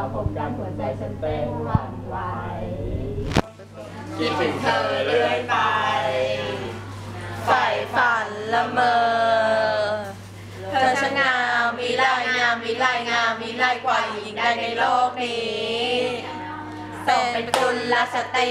ราพบกันหัวใจฉันเต้นหวั่นไหวคิดถึงเธอเรื่อยไปใฝ่ฝันละเมอ เธอช่างงามมีลายงามมีลายงามมีลายกว่าหญิงใดในโลกนี้เป็นกุลสตรี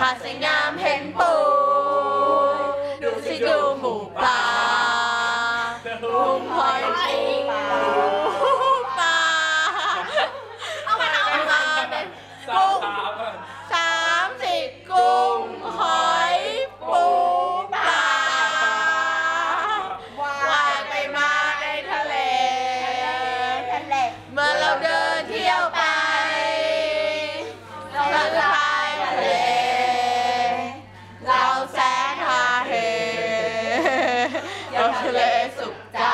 หาดสวยงามเห็นปู ดูสิดูหมูป่า Acho que ele.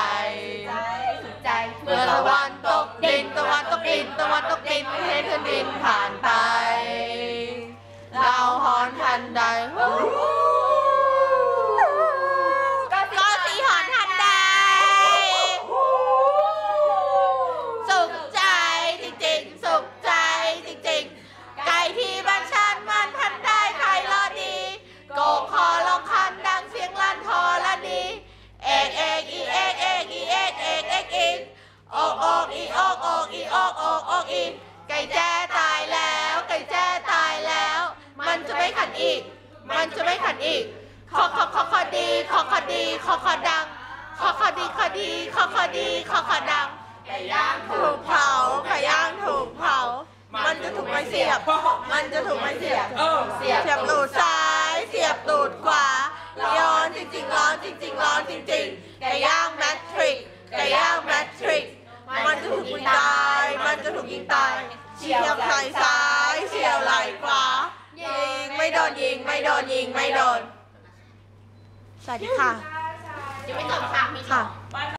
มันจะไม่ขันอีก มันจะไม่ขันอีก ขอขอขอขอดี ขอขอดี ขอขอดัง ขอขอดีขอดีขอขอดีขอขอดังไก่ย่างถูกเผาไก่ย่างถูกเผา มันจะถูกไม้เสียบ มันจะถูกไม้เสียบเสียบ เสียบตูดซ้าย เสียบตูดขวาร้อนจริงๆร้อนจริงๆร้อนจริงๆไก่ย่างแมทริกไก่ย่างแมทริกมันจะถูกยิงตาย มันจะถูกยิงตายเฉียบไหล่ซ้ายเฉียบไหล่ขวา ไม่โดนยิง ไม่โดนยิง ไม่โดน สวัสดีค่ะ ยังไม่จบค่ะมีค่ะ